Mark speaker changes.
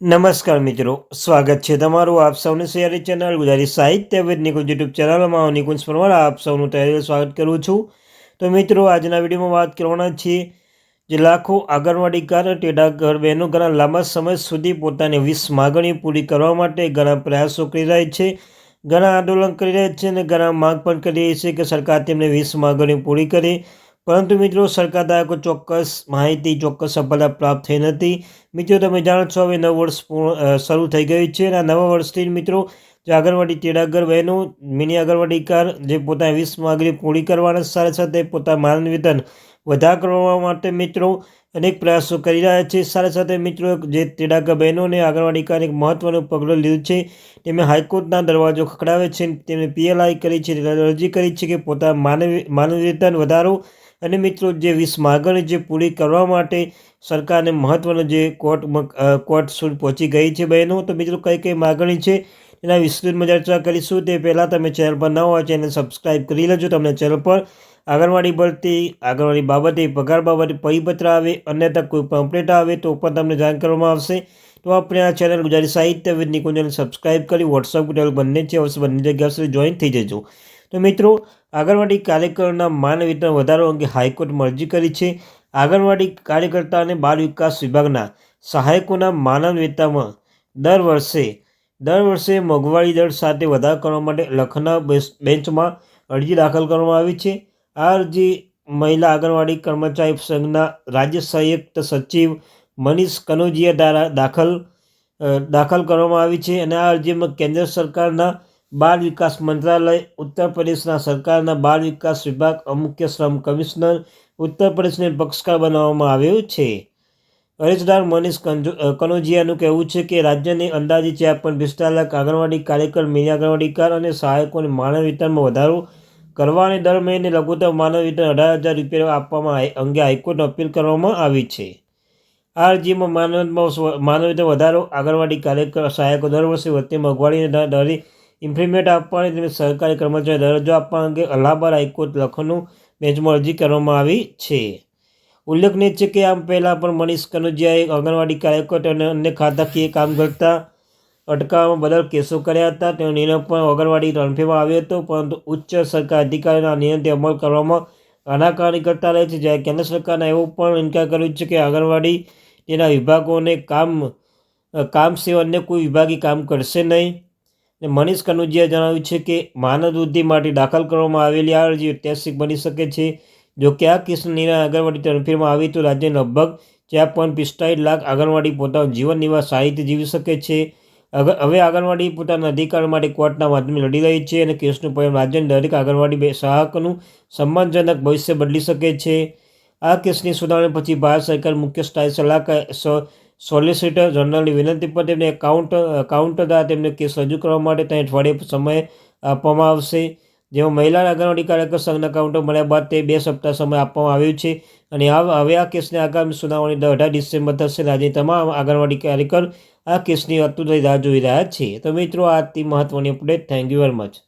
Speaker 1: નમસ્કાર મિત્રો, સ્વાગત છે તમારું આપ સૌની શેરી ચેનલ ગુજરાતી સાહિત્ય નિકુંજ યુટ્યુબ ચેનલમાં હું નિકુંજ પરમાર આપ સૌનું તહેવાર સ્વાગત કરું છું. તો મિત્રો, આજના વિડીયોમાં વાત કરવાના છીએ જે લાખો આંગણવાડી કાર્ય ઘર, બહેનો ઘણા લાંબા સમય સુધી પોતાની વીસ માગણી પૂરી કરવા માટે ઘણા પ્રયાસો કરી રહ્યા છે, ઘણા આંદોલન કરી રહ્યા છે અને ઘણા માગ પણ કરી રહી છે કે સરકાર તેમને વીસ માગણી પૂરી કરે. પરંતુ મિત્રો, સરકાર દ્વારા કોઈ ચોક્કસ માહિતી, ચોક્કસ સફળતા પ્રાપ્ત થઈ નથી. મિત્રો, તમે જાણો છો, હવે નવ વર્ષ પૂર્ણ શરૂ થઈ ગયું છે અને આ નવા વર્ષથી મિત્રો, જે આંગણવાડી તેડાગર બહેનો મિની આંગણવાડી કાર, જે પોતાની વીસ માગણી પૂરી કરવાના સાથે સાથે પોતાના માન વેતન વધાર કરવા માટે મિત્રો, અનેક પ્રયાસો કરી રહ્યા છે. સાથે સાથે મિત્રો જે તેડાગર બહેનોને આંગણવાડી કાર એક મહત્ત્વનું પગલું લીધું છે તેમણે હાઈકોર્ટના દરવાજો ખખડાવે છે તેમણે પીએલઆઈ કરી છે અરજી કરી છે કે પોતાના માનવ માનવ વેતન વધારો અને મિત્રો જે વીસ માગણી જે પૂરી કરવા માટે સરકારને મહત્ત્વનો જે કોર્ટ કોર્ટ સુધી પહોંચી ગઈ છે બહેનો, તો મિત્રો કઈ કઈ માગણી છે એના વિસ્તૃતમાં ચર્ચા કરીશું. તે પહેલાં તમે ચેનલ પર ન હોય ચેનલ સબસ્ક્રાઈબ કરી લેજો તમને ચેનલ પર. આંગણવાડી ભરતી આંગણવાડી બાબતે, પગાર બાબતે પરિપત્ર આવે, અન્યથા કોઈ પમ્પલેટ આવે, તો પણ તમને જાણ કરવામાં આવશે. તો આપણે આ ચેનલ ગુજરાતી સાહિત્ય વિદ નિકુંજને સબસ્ક્રાઈબ કરી વોટ્સઅપ ટેલ બંને છે બંને જગ્યા સુધી જોઈન થઈ જજો. તો મિત્રો, આંગણવાડી કાર્યકરોના માન વધારો અંગે હાઈકોર્ટ અરજી કરી છે. આંગણવાડી કાર્યકર્તા અને બાળ વિકાસ વિભાગના સહાયકોના માનવ વેતનમાં દર વર્ષે દર વર્ષે મોંઘવારી દર સાથે વધારો કરવા માટે લખનઉ બેન્ચમાં અરજી દાખલ કરવામાં આવી છે. આ અરજી મહિલા આંગણવાડી કર્મચારી સંઘના રાજ્ય સંયુક્ત સચિવ મનીષ કનોજીયા દ્વારા દાખલ દાખલ કરવામાં આવી છે અને આ અરજીમાં કેન્દ્ર સરકારના બાળ વિકાસ મંત્રાલય, ઉત્તર પ્રદેશના સરકારના બાળ વિકાસ વિભાગ, અમુખ્ય શ્રમ કમિશનર, ઉત્તર પ્રદેશને પક્ષકાર બનાવવામાં આવ્યો છે. અરજદાર મનીષ કનોજિયાનું કહેવું છે કે રાજ્યની અંદાજે ચાર પણ પિસ્તાલીસ આંગણવાડી કાર્યકર મિની આંગણવાડીકાર અને સહાયકોને માનવ વિતરણમાં વધારો કરવાની દર મહિને લઘુત્તમ માનવ વિતરણ અઢાર હજાર રૂપિયા આપવામાં અંગે હાઈકોર્ટ અપીલ કરવામાં આવી છે. આ અરજીમાં માનવમાં માનવ વિતરણ વધારો, આંગણવાડી કાર્યકર, સહાયકો દર વર્ષે વધતી મોંઘવાડીને દરે ઇમ્પ્લિમેન્ટ આપવાની તેમજ સરકારી કર્મચારી દરજ્જો આપવા અંગે અલ્હાબાદ હાઈકોર્ટ લખનૌ બેન્ચમાં અરજી કરવામાં આવી છે. ઉલ્લેખનીય છે કે આમ પહેલાં પણ મનીષ કનોજિયાએ આંગણવાડી કાર્યકર અને અન્ય ખાતાકીય કામ કરતા અટકાવવામાં બદલ કેસો કર્યા હતા. તેનો નિર્ણય પણ આંગણવાડી રણફેમાં આવ્યો હતો, પરંતુ ઉચ્ચ સરકાર અધિકારીના નિયંત્રણ અમલ કરવામાં આનાકાની કરતા રહે છે. જ્યારે કેન્દ્ર સરકારને એવું પણ ઇનકાર કર્યો છે કે આંગણવાડી તેના વિભાગોને કામ કામ સિવાય અન્ય કોઈ વિભાગી કામ કરશે નહીં. ને મનીષ કનુજીએ જણાવ્યું છે કે માનવ વૃદ્ધિ માટે દાખલ કરવામાં આવેલી આ અરજી ઐતિહાસિક બની શકે છે. જો કે આ કેસની આંગણવાડી તરફેરમાં આવી તો રાજ્યના લગભગ ચાર પોઈન્ટ પિસ્તાળીસ લાખ આંગણવાડી પોતાનું જીવન નિવાસ સાહિત્ય જીવી શકે છે. હવે આંગણવાડી પોતાના અધિકાર માટે કોર્ટના માધ્યમે લડી રહી છે અને કેસનું પરિણામ રાજ્યની દરેક આંગણવાડી સહાયકનું સન્માનજનક ભવિષ્ય બદલી શકે છે. આ કેસની સુનાવણી પછી ભારત સરકાર મુખ્ય સ્થાયી સલાહકાર સોલિસિટર જનરલની વિનંતી પર તેમને એકાઉન્ટ કાઉન્ટર દ્વારા તેમને કેસ રજૂ કરવા માટે ત્યાં અઠવાડિયે સમય આપવામાં આવશે. જેમાં મહિલા આંગણવાડી કાર્યકર સંઘના કાઉન્ટર મળ્યા બાદ તે બે સપ્તાહ સમય આપવામાં આવ્યો છે. અને હવે આ કેસની આગામી સુનાવણી અઢાર ડિસેમ્બર થશે. આજે તમામ આંગણવાડી કાર્યકર આ કેસની અતુલની રાહ જોઈ રહ્યા છે. તો મિત્રો આ અતિ મહત્વની update thank you very much